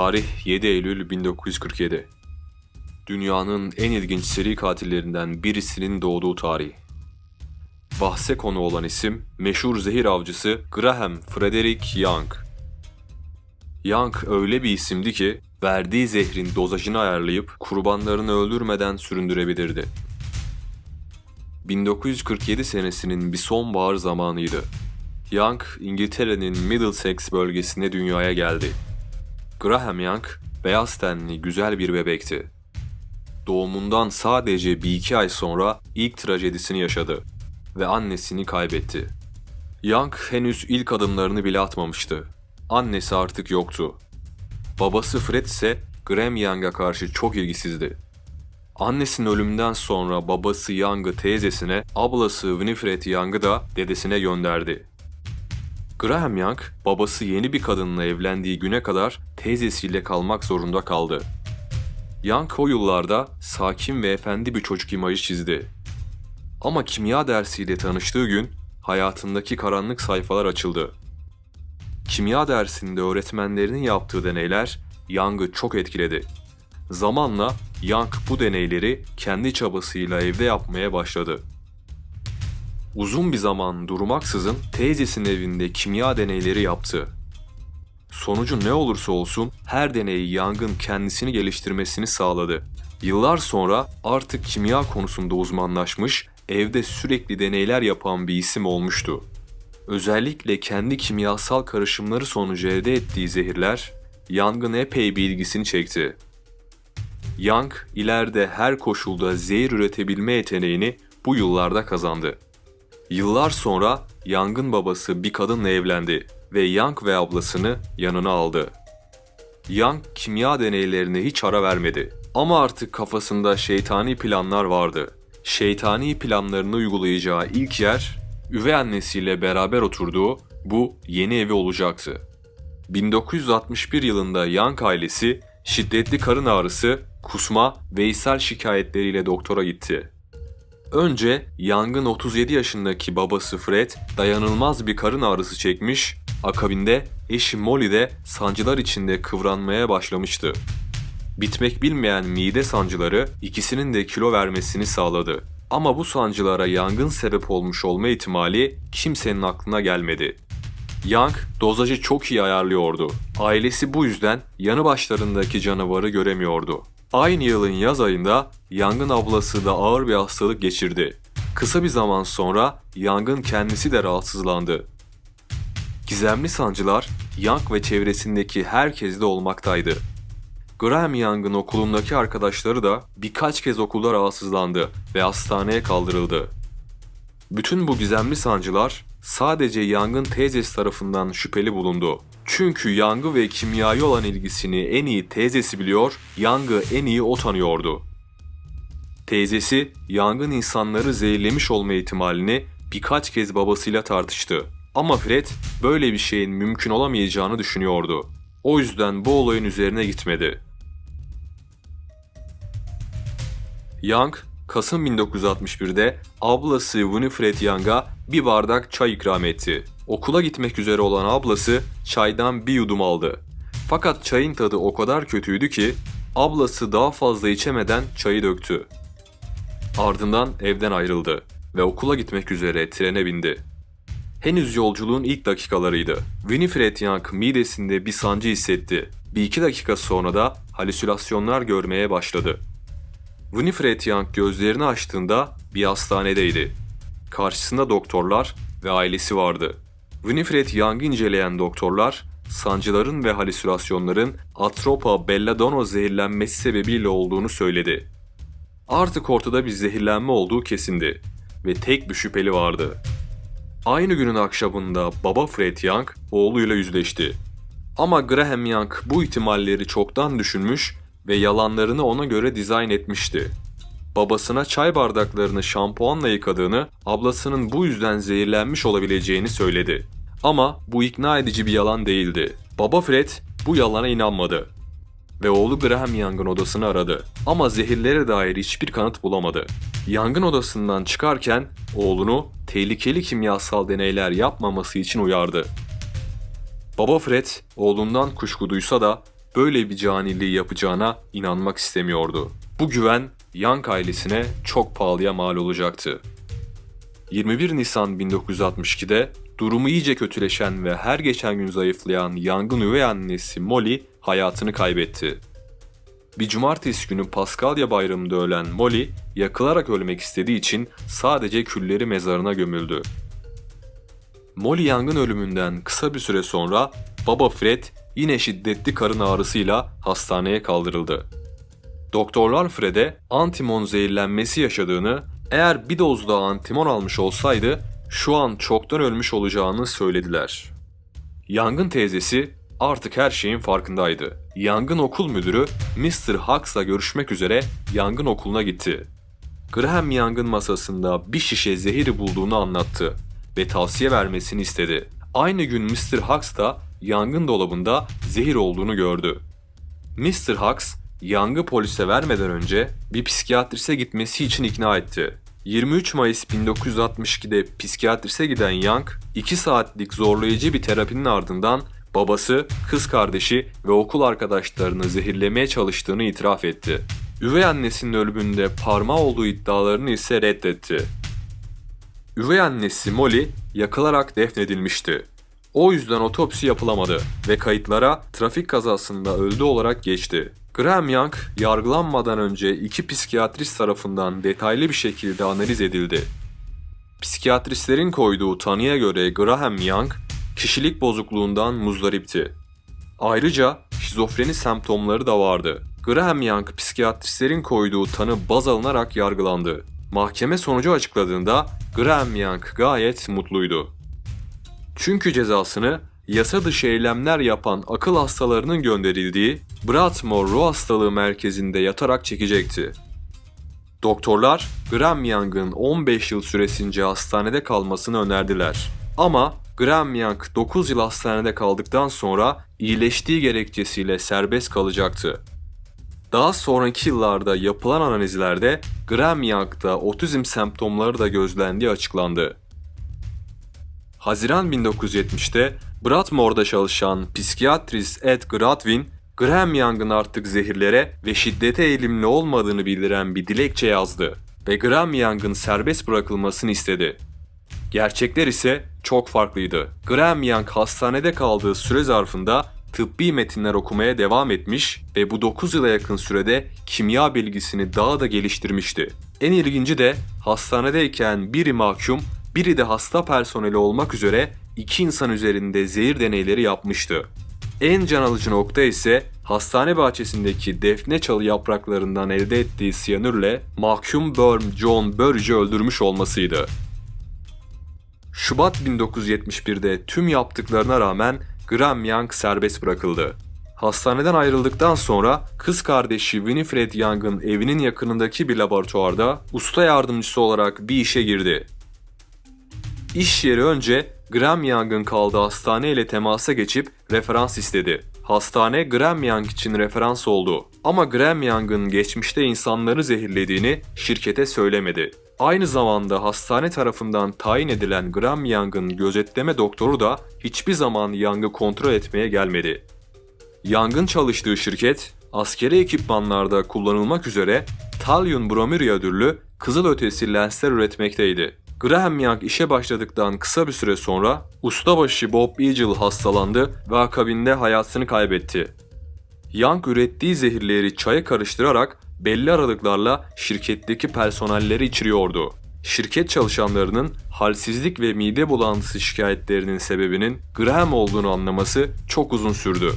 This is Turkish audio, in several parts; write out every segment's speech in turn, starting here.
Tarih 7 Eylül 1947. Dünyanın en ilginç seri katillerinden birisinin doğduğu tarih. Bahse konu olan isim meşhur zehir avcısı Graham Frederick Young. Young öyle bir isimdi ki verdiği zehrin dozajını ayarlayıp kurbanlarını öldürmeden süründürebilirdi. 1947 senesinin bir sonbahar zamanıydı. Young, İngiltere'nin Middlesex bölgesinde dünyaya geldi. Graham Young, beyaz tenli güzel bir bebekti. Doğumundan sadece bir iki ay sonra ilk trajedisini yaşadı ve annesini kaybetti. Young henüz ilk adımlarını bile atmamıştı. Annesi artık yoktu. Babası Fred ise Graham Young'a karşı çok ilgisizdi. Annesinin ölümünden sonra babası Young'ı teyzesine, ablası Winifred Young'ı da dedesine gönderdi. Graham Young, babası yeni bir kadınla evlendiği güne kadar teyzesiyle kalmak zorunda kaldı. Young o yıllarda sakin ve efendi bir çocuk imajı çizdi. Ama kimya dersiyle tanıştığı gün hayatındaki karanlık sayfalar açıldı. Kimya dersinde öğretmenlerinin yaptığı deneyler Young'ı çok etkiledi. Zamanla Young bu deneyleri kendi çabasıyla evde yapmaya başladı. Uzun bir zaman durmaksızın teyzesinin evinde kimya deneyleri yaptı. Sonucu ne olursa olsun her deney Young'ın kendisini geliştirmesini sağladı. Yıllar sonra artık kimya konusunda uzmanlaşmış, evde sürekli deneyler yapan bir isim olmuştu. Özellikle kendi kimyasal karışımları sonucu elde ettiği zehirler Young'ın epey bir ilgisini çekti. Young ileride her koşulda zehir üretebilme yeteneğini bu yıllarda kazandı. Yıllar sonra Young'ın babası bir kadınla evlendi ve Young ve ablasını yanına aldı. Young kimya deneylerine hiç ara vermedi ama artık kafasında şeytani planlar vardı. Şeytani planlarını uygulayacağı ilk yer üvey annesiyle beraber oturduğu bu yeni evi olacaktı. 1961 yılında Young ailesi şiddetli karın ağrısı, kusma ve ishal şikayetleriyle doktora gitti. Önce Young'ın 37 yaşındaki babası Fred dayanılmaz bir karın ağrısı çekmiş, akabinde eşi Molly de sancılar içinde kıvranmaya başlamıştı. Bitmek bilmeyen mide sancıları ikisinin de kilo vermesini sağladı. Ama bu sancılara yangın sebep olmuş olma ihtimali kimsenin aklına gelmedi. Young dozajı çok iyi ayarlıyordu. Ailesi bu yüzden yanı başlarındaki canavarı göremiyordu. Aynı yılın yaz ayında Young'ın ablası da ağır bir hastalık geçirdi. Kısa bir zaman sonra Young'ın kendisi de rahatsızlandı. Gizemli sancılar Young ve çevresindeki herkeste olmaktaydı. Graham Young'ın okulundaki arkadaşları da birkaç kez okulda rahatsızlandı ve hastaneye kaldırıldı. Bütün bu gizemli sancılar sadece Young'ın teyzesi tarafından şüpheli bulundu. Çünkü Young'ı ve kimyaya olan ilgisini en iyi teyzesi biliyor, Young'ı en iyi o tanıyordu. Teyzesi, Young'ın insanları zehirlemiş olma ihtimalini birkaç kez babasıyla tartıştı. Ama Fred böyle bir şeyin mümkün olamayacağını düşünüyordu. O yüzden bu olayın üzerine gitmedi. Young, Kasım 1961'de ablası Winifred Young'a bir bardak çay ikram etti. Okula gitmek üzere olan ablası çaydan bir yudum aldı. Fakat çayın tadı o kadar kötüydü ki ablası daha fazla içemeden çayı döktü. Ardından evden ayrıldı ve okula gitmek üzere trene bindi. Henüz yolculuğun ilk dakikalarıydı. Winifred Young midesinde bir sancı hissetti. Bir iki dakika sonra da halüsinasyonlar görmeye başladı. Winifred Young gözlerini açtığında bir hastanedeydi. Karşısında doktorlar ve ailesi vardı. Winifred Young'ı inceleyen doktorlar, sancıların ve halüsinasyonların atropa belladonna zehirlenmesi sebebiyle olduğunu söyledi. Artık ortada bir zehirlenme olduğu kesindi ve tek bir şüpheli vardı. Aynı günün akşamında baba Fred Young oğluyla yüzleşti. Ama Graham Young bu ihtimalleri çoktan düşünmüş ve yalanlarını ona göre dizayn etmişti. Babasına çay bardaklarını şampuanla yıkadığını, ablasının bu yüzden zehirlenmiş olabileceğini söyledi. Ama bu ikna edici bir yalan değildi. Baba Fred bu yalana inanmadı ve oğlu Graham Young'ın odasını aradı. Ama zehirlere dair hiçbir kanıt bulamadı. Young'ın odasından çıkarken oğlunu tehlikeli kimyasal deneyler yapmaması için uyardı. Baba Fred oğlundan kuşku duysa da böyle bir caniliği yapacağına inanmak istemiyordu. Bu güven Young ailesine çok pahalıya mal olacaktı. 21 Nisan 1962'de durumu iyice kötüleşen ve her geçen gün zayıflayan Young'ın üvey annesi Molly hayatını kaybetti. Bir cumartesi günü Paskalya bayramında ölen Molly, yakılarak ölmek istediği için sadece külleri mezarına gömüldü. Molly Young'ın ölümünden kısa bir süre sonra baba Fred yine şiddetli karın ağrısıyla hastaneye kaldırıldı. Doktorlar Fred'e antimon zehirlenmesi yaşadığını, eğer bir doz daha antimon almış olsaydı şu an çoktan ölmüş olacağını söylediler. Young'ın teyzesi artık her şeyin farkındaydı. Young'ın okul müdürü Mr. Hux'la görüşmek üzere Young'ın okuluna gitti. Graham Young'ın masasında bir şişe zehiri bulduğunu anlattı ve tavsiye vermesini istedi. Aynı gün Mr. Hux da Young'ın dolabında zehir olduğunu gördü. Mr. Hux, Young'ı polise vermeden önce bir psikiyatrise gitmesi için ikna etti. 23 Mayıs 1962'de psikiyatrise giden Young, 2 saatlik zorlayıcı bir terapinin ardından babası, kız kardeşi ve okul arkadaşlarını zehirlemeye çalıştığını itiraf etti. Üvey annesinin ölümünde parmağı olduğu iddialarını ise reddetti. Üvey annesi Molly yakılarak defnedilmişti. O yüzden otopsi yapılamadı ve kayıtlara trafik kazasında öldü olarak geçti. Graham Young yargılanmadan önce iki psikiyatrist tarafından detaylı bir şekilde analiz edildi. Psikiyatristlerin koyduğu tanıya göre Graham Young kişilik bozukluğundan muzdaripti. Ayrıca şizofreni semptomları da vardı. Graham Young psikiyatristlerin koyduğu tanı baz alınarak yargılandı. Mahkeme sonucu açıkladığında Graham Young gayet mutluydu. Çünkü cezasını yasa dışı eylemler yapan akıl hastalarının gönderildiği Bratmore Ruh Hastalığı Merkezi'nde yatarak çekecekti. Doktorlar Graham Young'ın 15 yıl süresince hastanede kalmasını önerdiler. Ama Graham Young 9 yıl hastanede kaldıktan sonra iyileştiği gerekçesiyle serbest kalacaktı. Daha sonraki yıllarda yapılan analizlerde Graham Young'da otizm semptomları da gözlendiği açıklandı. Haziran 1970'te Bratmore'da çalışan psikiyatrist Ed Gradwin, Graham Young'ın artık zehirlere ve şiddete eğilimli olmadığını bildiren bir dilekçe yazdı ve Graham Young'ın serbest bırakılmasını istedi. Gerçekler ise çok farklıydı. Graham Young hastanede kaldığı süre zarfında tıbbi metinler okumaya devam etmiş ve bu 9 yıla yakın sürede kimya bilgisini daha da geliştirmişti. En ilginci de hastanedeyken biri mahkum, biri de hasta personeli olmak üzere iki insan üzerinde zehir deneyleri yapmıştı. En can alıcı nokta ise hastane bahçesindeki defne çalı yapraklarından elde ettiği siyanürle mahkum Burn John Burridge'i öldürmüş olmasıydı. Şubat 1971'de tüm yaptıklarına rağmen Graham Young serbest bırakıldı. Hastaneden ayrıldıktan sonra kız kardeşi Winifred Young'ın evinin yakınındaki bir laboratuvarda usta yardımcısı olarak bir işe girdi. İş yeri önce Graham Young'ın kaldığı hastane ile temasa geçip referans istedi. Hastane Graham Young için referans oldu. Ama Graham Young'ın geçmişte insanları zehirlediğini şirkete söylemedi. Aynı zamanda hastane tarafından tayin edilen Graham Young'ın gözetleme doktoru da hiçbir zaman Young'ı kontrol etmeye gelmedi. Young'ın çalıştığı şirket, askeri ekipmanlarda kullanılmak üzere talyum bromuri ödüllü kızılötesi lensler üretmekteydi. Graham Young işe başladıktan kısa bir süre sonra ustabaşı Bob Eagle hastalandı ve akabinde hayatını kaybetti. Young ürettiği zehirleri çaya karıştırarak belli aralıklarla şirketteki personelleri içiriyordu. Şirket çalışanlarının halsizlik ve mide bulantısı şikayetlerinin sebebinin Graham olduğunu anlaması çok uzun sürdü.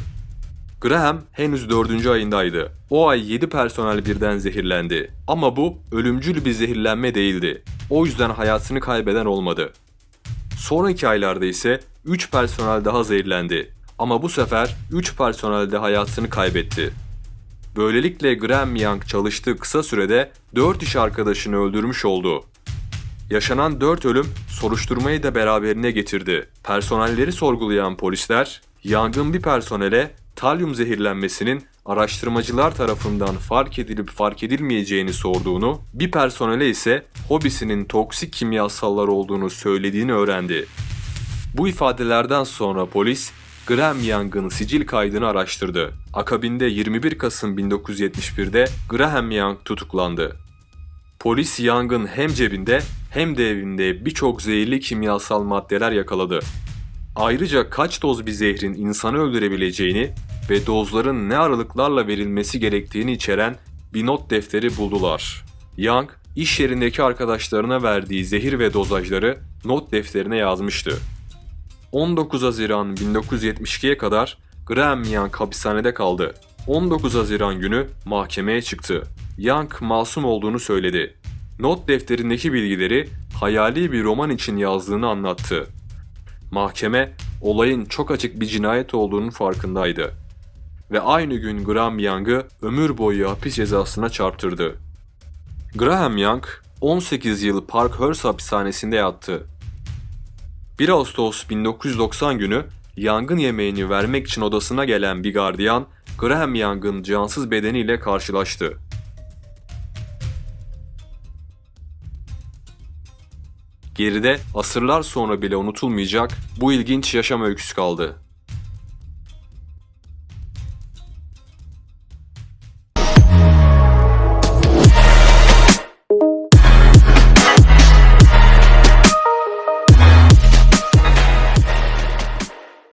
Graham henüz 4. ayındaydı. O ay 7 personel birden zehirlendi. Ama bu ölümcül bir zehirlenme değildi. O yüzden hayatını kaybeden olmadı. Sonraki aylarda ise 3 personel daha zehirlendi. Ama bu sefer 3 personel de hayatını kaybetti. Böylelikle Graham Young çalıştığı kısa sürede 4 iş arkadaşını öldürmüş oldu. Yaşanan 4 ölüm soruşturmayı da beraberine getirdi. Personelleri sorgulayan polisler, yangın bir personele talyum zehirlenmesinin araştırmacılar tarafından fark edilip fark edilmeyeceğini sorduğunu, bir personele ise hobisinin toksik kimyasallar olduğunu söylediğini öğrendi. Bu ifadelerden sonra polis Graham Young'ın sicil kaydını araştırdı. Akabinde 21 Kasım 1971'de Graham Young tutuklandı. Polis Young'ın hem cebinde hem de evinde birçok zehirli kimyasal maddeler yakaladı. Ayrıca kaç doz bir zehrin insanı öldürebileceğini ve dozların ne aralıklarla verilmesi gerektiğini içeren bir not defteri buldular. Young, iş yerindeki arkadaşlarına verdiği zehir ve dozajları not defterine yazmıştı. 19 Haziran 1972'ye kadar Graham Young hapishanede kaldı. 19 Haziran günü mahkemeye çıktı. Young masum olduğunu söyledi. Not defterindeki bilgileri hayali bir roman için yazdığını anlattı. Mahkeme olayın çok açık bir cinayet olduğunun farkındaydı. Ve aynı gün Graham Young'ı ömür boyu hapis cezasına çarptırdı. Graham Young 18 yıl Parkhurst hapishanesinde yattı. 1 Ağustos 1990 günü yangın yemeğini vermek için odasına gelen bir gardiyan Graham Young'ın cansız bedeniyle karşılaştı. Geride asırlar sonra bile unutulmayacak bu ilginç yaşam öyküsü kaldı.